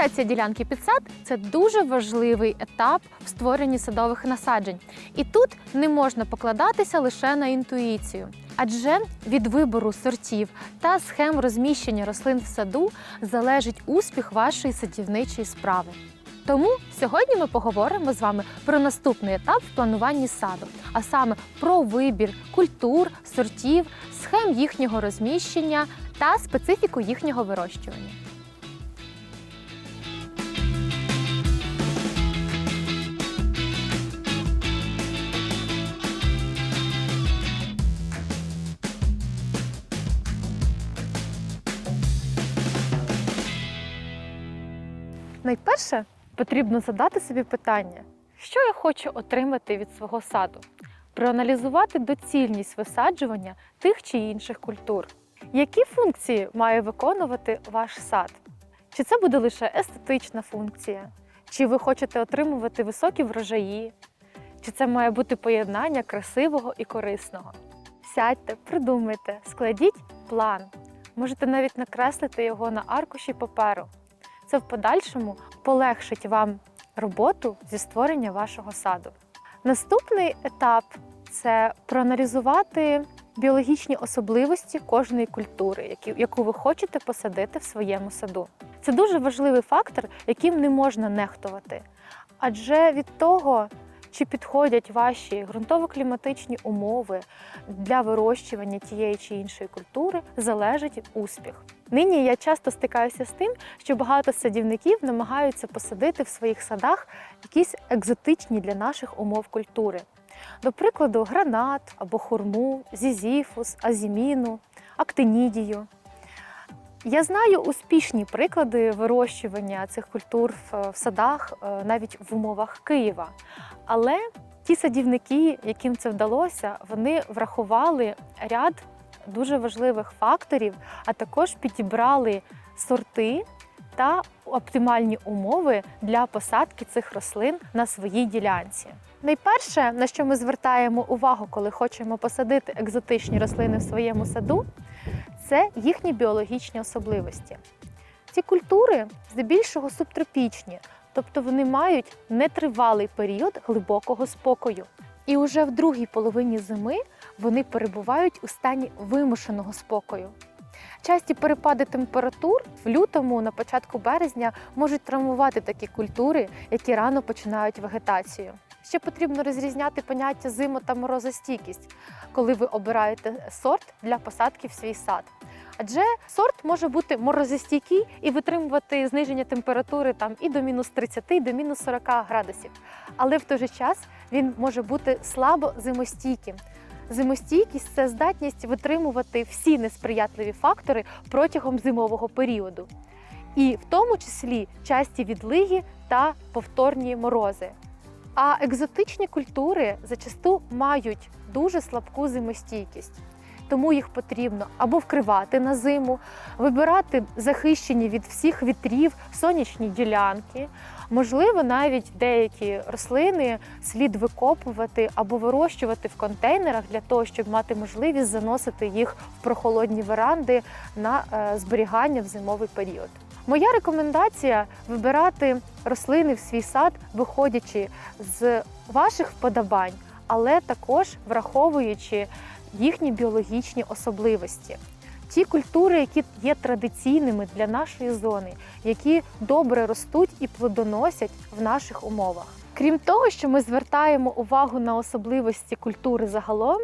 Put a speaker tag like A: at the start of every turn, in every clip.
A: Організація ділянки під сад це дуже важливий етап в створенні садових насаджень. І тут не можна покладатися лише на інтуїцію. Адже від вибору сортів та схем розміщення рослин в саду залежить успіх вашої садівничої справи. Тому сьогодні ми поговоримо з вами про наступний етап в плануванні саду, а саме про вибір культур, сортів, схем їхнього розміщення та специфіку їхнього вирощування. Найперше потрібно задати собі питання, що я хочу отримати від свого саду, проаналізувати доцільність висаджування тих чи інших культур. Які функції має виконувати ваш сад? Чи це буде лише естетична функція? Чи ви хочете отримувати високі врожаї? Чи це має бути поєднання красивого і корисного? Сядьте, придумайте, складіть план. Можете навіть накреслити його на аркуші паперу. Це в подальшому полегшить вам роботу зі створення вашого саду. Наступний етап це проаналізувати біологічні особливості кожної культури, яку ви хочете посадити в своєму саду. Це дуже важливий фактор, яким не можна нехтувати. Адже від того, чи підходять ваші ґрунтово-кліматичні умови для вирощування тієї чи іншої культури, залежить успіх. Нині я часто стикаюся з тим, що багато садівників намагаються посадити в своїх садах якісь екзотичні для наших умов культури. До прикладу, гранат або хурму, зізіфус, азіміну, актинідію. Я знаю успішні приклади вирощування цих культур в садах е, навіть в умовах Києва. Але ті садівники, яким це вдалося, вони врахували ряд дуже важливих факторів, а також підібрали сорти та оптимальні умови для посадки цих рослин на своїй ділянці. Найперше, на що ми звертаємо увагу, коли хочемо посадити екзотичні рослини в своєму саду, це їхні біологічні особливості. Ці культури здебільшого субтропічні, тобто вони мають нетривалий період глибокого спокою. І уже в другій половині зими вони перебувають у стані вимушеного спокою. Часті перепади температур в лютому, на початку березня можуть травмувати такі культури, які рано починають вегетацію. Ще потрібно розрізняти поняття зимо та морозостійкість, коли ви обираєте сорт для посадки в свій сад. Адже сорт може бути морозостійкий і витримувати зниження температури там і до мінус 30, і до мінус 40 градусів. Але в той же час він може бути слабо зимостійким. Зимостійкість це здатність витримувати всі несприятливі фактори протягом зимового періоду, і в тому числі часті відлиги та повторні морози. А екзотичні культури зачасту мають дуже слабку зимостійкість. Тому їх потрібно або вкривати на зиму, вибирати захищені від всіх вітрів сонячні ділянки. Можливо, навіть деякі рослини слід викопувати або вирощувати в контейнерах для того, щоб мати можливість заносити їх в прохолодні веранди на е, зберігання в зимовий період. Моя рекомендація вибирати рослини в свій сад, виходячи з ваших вподобань, але також враховуючи їхні біологічні особливості. Ті культури, які є традиційними для нашої зони, які добре ростуть і плодоносять в наших умовах. Крім того, що ми звертаємо увагу на особливості культури загалом,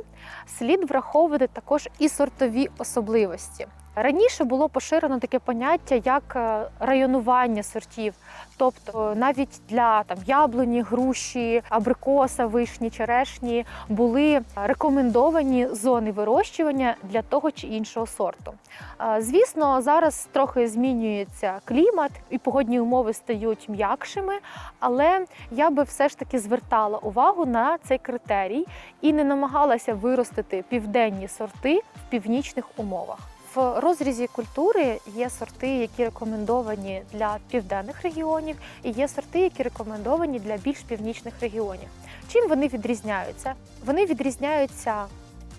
A: слід враховувати також і сортові особливості. Раніше було поширено таке поняття як е, районування сортів, тобто навіть для там яблуні, груші, абрикоса, вишні, черешні були рекомендовані зони вирощування для того чи іншого сорту. Е, Звісно, зараз трохи змінюється клімат і погодні умови стають м'якшими, але я би все ж таки звертала увагу на цей критерій і не намагалася виростити південні сорти в північних умовах. В розрізі культури є сорти, які рекомендовані для південних регіонів, і є сорти, які рекомендовані для більш північних регіонів. Чим вони відрізняються? Вони відрізняються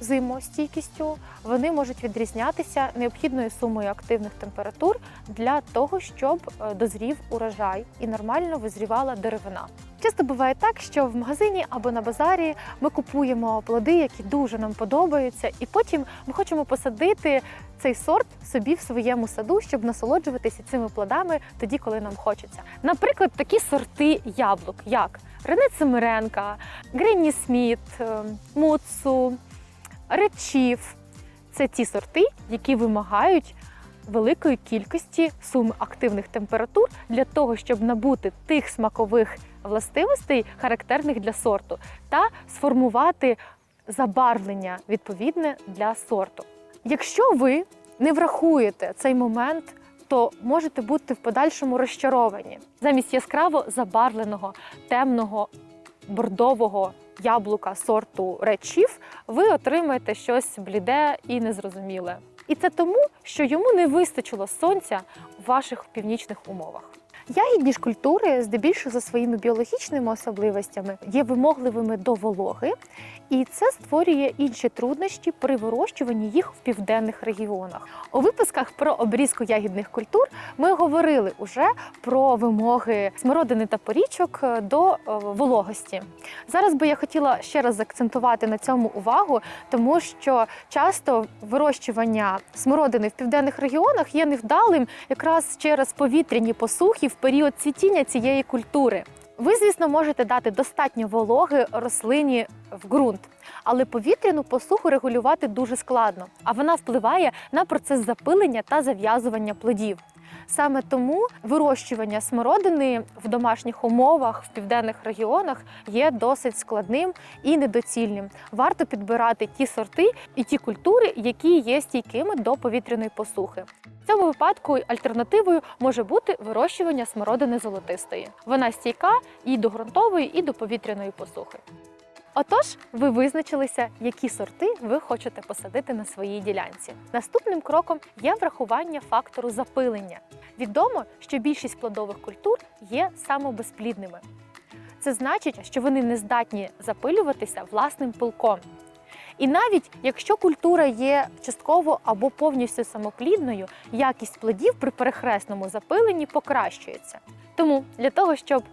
A: зимостійкістю, вони можуть відрізнятися необхідною сумою активних температур для того, щоб е, дозрів урожай і нормально визрівала деревина. Часто буває так, що в магазині або на базарі ми купуємо плоди, які дуже нам подобаються, і потім ми хочемо посадити цей сорт собі в своєму саду, щоб насолоджуватися цими плодами тоді, коли нам хочеться. Наприклад, такі сорти яблук, як Рене Цимиренка, Гренні Сміт, е, Муцу, Речів. Це ті сорти, які вимагають великої кількості суми активних температур для того, щоб набути тих смакових властивостей, характерних для сорту, та сформувати забарвлення відповідне для сорту. Якщо ви не врахуєте цей момент, то можете бути в подальшому розчаровані замість яскраво забарвленого темного бордового яблука сорту речів, ви отримаєте щось бліде і незрозуміле. І це тому, що йому не вистачило сонця в ваших північних умовах. Ягідні культури, здебільшого за своїми біологічними особливостями, є вимогливими до вологи, і це створює інші труднощі при вирощуванні їх в південних регіонах. У випусках про обрізку ягідних культур ми говорили уже про вимоги смородини та порічок до е, вологості. Зараз би я хотіла ще раз акцентувати на цьому увагу, тому що часто вирощування смородини в південних регіонах є невдалим якраз через повітряні посухи період цвітіння цієї культури. Ви, звісно, можете дати достатньо вологи рослині в ґрунт, але повітряну посуху регулювати дуже складно, а вона впливає на процес запилення та зав'язування плодів. Саме тому вирощування смородини в домашніх умовах в південних регіонах є досить складним і недоцільним. Варто підбирати ті сорти і ті культури, які є стійкими до повітряної посухи. В цьому випадку альтернативою може бути вирощування смородини золотистої. Вона стійка і до ґрунтової, і до повітряної посухи. Отож, ви визначилися, які сорти ви хочете посадити на своїй ділянці. Наступним кроком є врахування фактору запилення. Відомо, що більшість плодових культур є самобезплідними. Це значить, що вони не здатні запилюватися власним пилком. І навіть якщо культура є частково або повністю самоплідною, якість плодів при перехресному запиленні покращується. Тому для того, щоб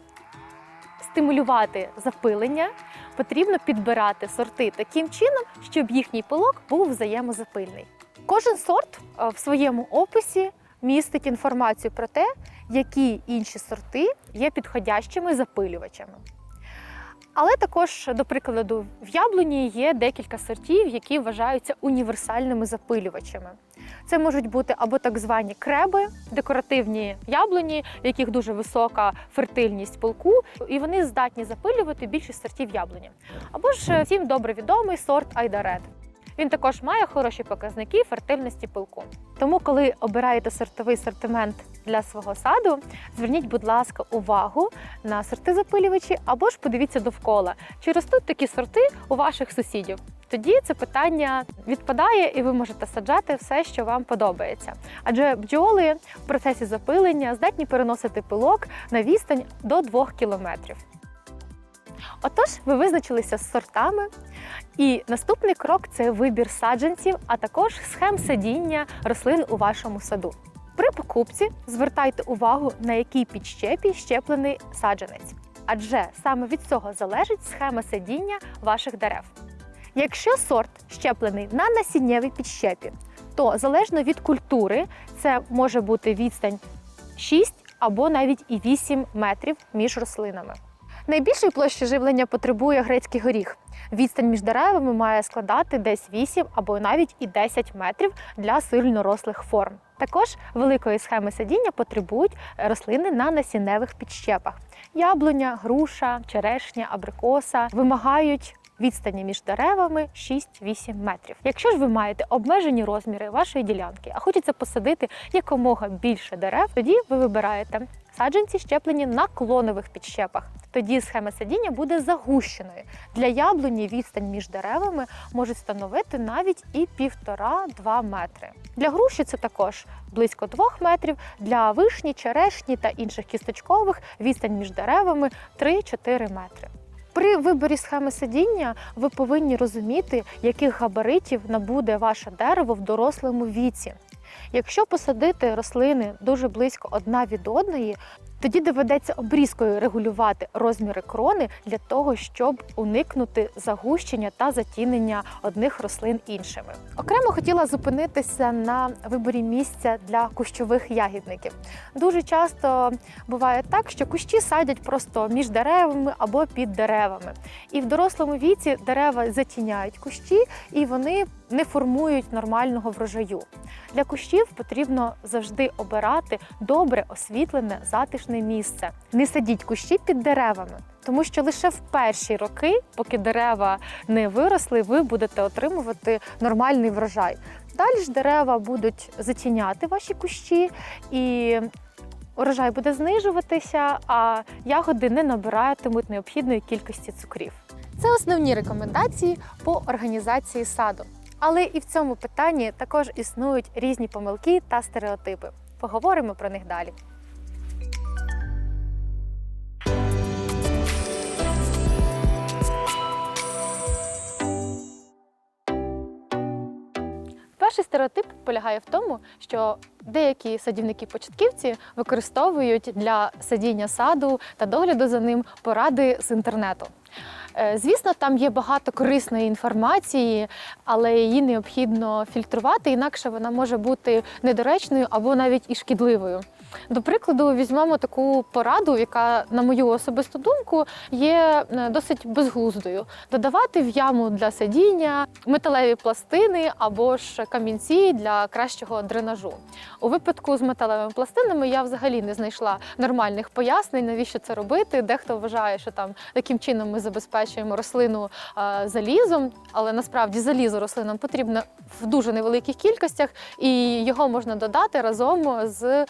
A: стимулювати запилення, потрібно підбирати сорти таким чином, щоб їхній пилок був взаємозапильний. Кожен сорт е, в своєму описі містить інформацію про те, які інші сорти є підходящими запилювачами. Але також, до прикладу, в яблуні є декілька сортів, які вважаються універсальними запилювачами. Це можуть бути або так звані креби, декоративні яблуні, в яких дуже висока фертильність пилку, і вони здатні запилювати більшість сортів яблуні. Або ж всім добре відомий сорт Айдарет. Він також має хороші показники фертильності пилку. Тому, коли обираєте сортовий сортимент для свого саду, зверніть, будь ласка, увагу на сорти запилювачі, або ж подивіться довкола, чи ростуть такі сорти у ваших сусідів. Тоді це питання відпадає, і ви можете саджати все, що вам подобається. Адже бджоли в процесі запилення здатні переносити пилок на відстань до 2 кілометрів. Отож, ви визначилися з сортами, і наступний крок це вибір саджанців, а також схем садіння рослин у вашому саду. При покупці звертайте увагу, на якій підщепі щеплений саджанець, адже саме від цього залежить схема садіння ваших дерев. Якщо сорт щеплений на насіннєвій підщепі, то залежно від культури, це може бути відстань 6 або навіть і 8 метрів між рослинами. Найбільшої площі живлення потребує грецький горіх. Відстань між деревами має складати десь 8 або навіть і 10 метрів для сильно рослих форм. Також великої схеми садіння потребують рослини на насінневих підщепах. Яблуня, груша, черешня, абрикоса вимагають відстані між деревами 6-8 метрів. Якщо ж ви маєте обмежені розміри вашої ділянки, а хочеться посадити якомога більше дерев, тоді ви вибираєте саджанці щеплені на клонових підщепах. Тоді схема садіння буде загущеною. Для яблуні відстань між деревами може становити навіть і півтора-два метри. Для груші це також близько двох метрів. Для вишні, черешні та інших кісточкових відстань між деревами 3-4 метри. При виборі схеми садіння ви повинні розуміти, яких габаритів набуде ваше дерево в дорослому віці. Якщо посадити рослини дуже близько одна від одної, тоді доведеться обрізкою регулювати розміри крони для того, щоб уникнути загущення та затінення одних рослин іншими. Окремо хотіла зупинитися на виборі місця для кущових ягідників. Дуже часто буває так, що кущі садять просто між деревами або під деревами. І в дорослому віці дерева затіняють кущі і вони не формують нормального врожаю. Для кущів потрібно завжди обирати добре освітлене затишне місце. Не садіть кущі під деревами, тому що лише в перші роки, поки дерева не виросли, ви будете отримувати нормальний врожай. Далі ж дерева будуть затіняти ваші кущі і. Урожай буде знижуватися, а ягоди не набиратимуть необхідної кількості цукрів. Це основні рекомендації по організації саду. Але і в цьому питанні також існують різні помилки та стереотипи. Поговоримо про них далі. Перший стереотип полягає в тому, що деякі садівники-початківці використовують для садіння саду та догляду за ним поради з інтернету. Е, Звісно, там є багато корисної інформації, але її необхідно фільтрувати, інакше вона може бути недоречною або навіть і шкідливою. До прикладу, візьмемо таку пораду, яка, на мою особисту думку, є е, досить безглуздою: додавати в яму для садіння металеві пластини або ж камінці для кращого дренажу. У випадку з металевими пластинами я взагалі не знайшла нормальних пояснень, навіщо це робити. Дехто вважає, що там таким чином ми забезпечуємо рослину е, залізом, але насправді залізо рослинам потрібно в дуже невеликих кількостях, і його можна додати разом з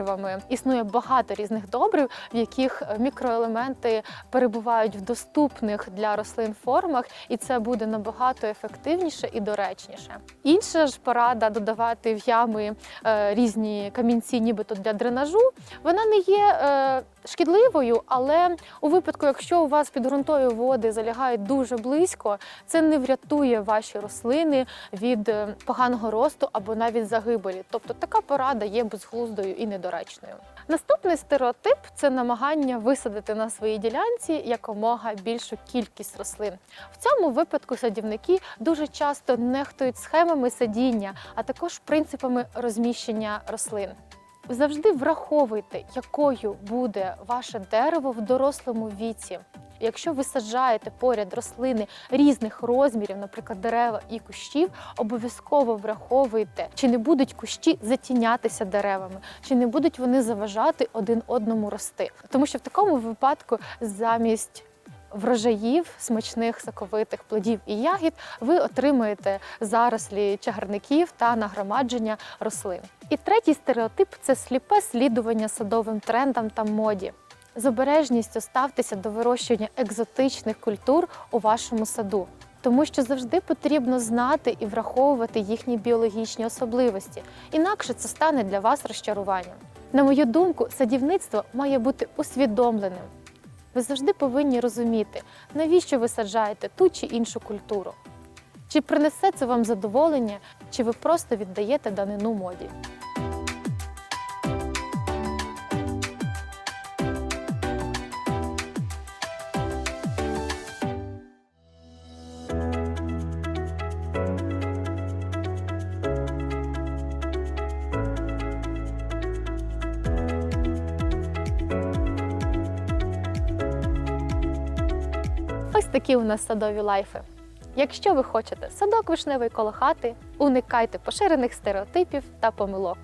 A: добривами. Існує багато різних добрив, в яких мікроелементи перебувають в доступних для рослин формах, і це буде набагато ефективніше і доречніше. Інша ж порада додавати в ями е, різні камінці, нібито для дренажу, вона не є. Е, Шкідливою, але у випадку, якщо у вас під ґрунтові води залягають дуже близько, це не врятує ваші рослини від е, поганого росту або навіть загибелі. Тобто така порада є безглуздою і недоречною. Наступний стереотип це намагання висадити на своїй ділянці якомога більшу кількість рослин. В цьому випадку садівники дуже часто нехтують схемами садіння, а також принципами розміщення рослин. Завжди враховуйте, якою буде ваше дерево в дорослому віці. Якщо ви саджаєте поряд рослини різних розмірів, наприклад, дерева і кущів, обов'язково враховуйте, чи не будуть кущі затінятися деревами, чи не будуть вони заважати один одному рости. Тому що в такому випадку замість врожаїв смачних соковитих плодів і ягід ви отримуєте зарослі чагарників та нагромадження рослин. І третій стереотип це сліпе слідування садовим трендам та моді. З обережністю ставтеся до вирощування екзотичних культур у вашому саду, тому що завжди потрібно знати і враховувати їхні біологічні особливості, інакше це стане для вас розчаруванням. На мою думку, садівництво має бути усвідомленим. Ви завжди повинні розуміти, навіщо ви саджаєте ту чи іншу культуру. Чи принесе це вам задоволення, чи ви просто віддаєте данину моді. Такі у нас садові лайфи. Якщо ви хочете садок вишневий коло хати, уникайте поширених стереотипів та помилок.